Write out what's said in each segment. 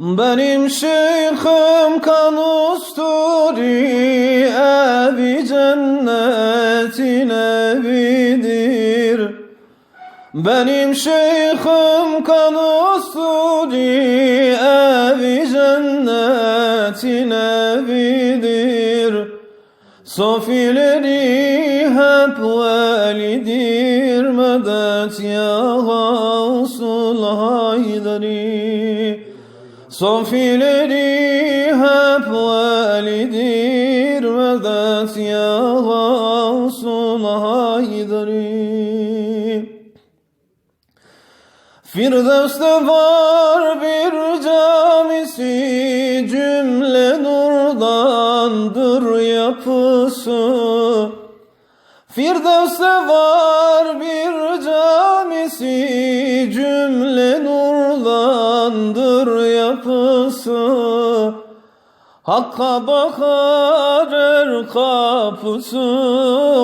Benim şeyhim kanusturi evi cennetin evidir. Benim şeyhim kanusturi evi cennetin evidir. Sofileri hep velidir medet ya Gavsul Haydari. Sofileri hep velidir medet ya Gavsul Haydari. Firdevs'te var bir camisi cümle nurdandır yapısı. Firdevs'te var bir camisi cümle nurdandır yapısı. Hakka bakar er kapısı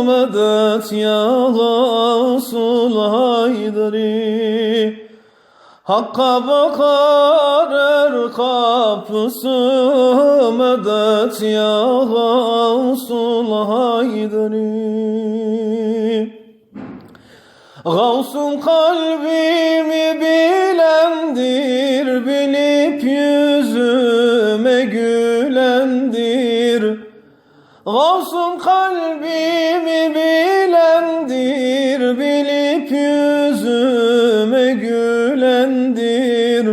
medet ya Gavsul Haydari. Hakka bakar er kapısı medet ya Gavsul Haydari. Gavsun kalbimi bilendir, Gavsun kalbimi bilendir, bilip yüzüme gülendir.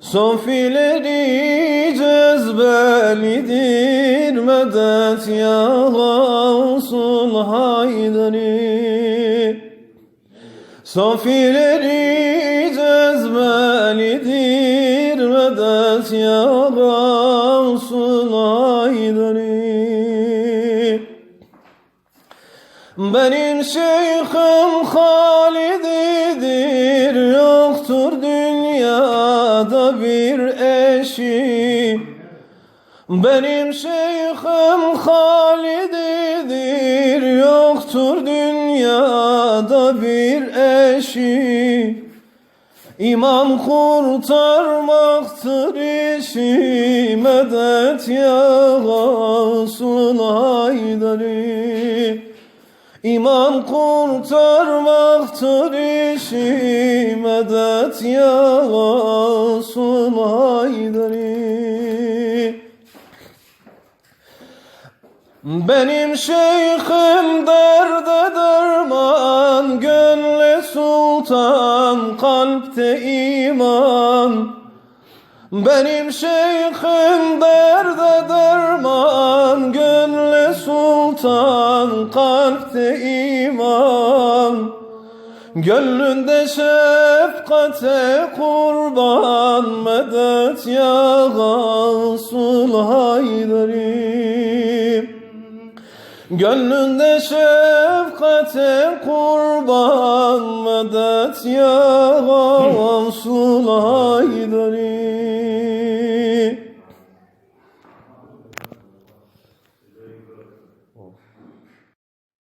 Sofileri cezbelidir, medet ya Gavsul Haydari. Sofileri cezbelidir medet ya Gavsul Haydari Benim şeyhim Halididir Yoktur dünyada bir eşi. Benim şeyhim Halididir Yoktur dünyada bir eşi. İman kurtarmaktır işi Medet ya Gavsul Haydari İman kurtarmaktır işi Medet ya Gavsul Haydari benim şeyhim derde derman, gönle sultan, kalpte iman. Benim şeyhim derde derman, gönle sultan, kalpte iman. Gönlünde şefkate kurban, medet ya Gavsul Haydari. Gönlünde şefkate kurban medet ya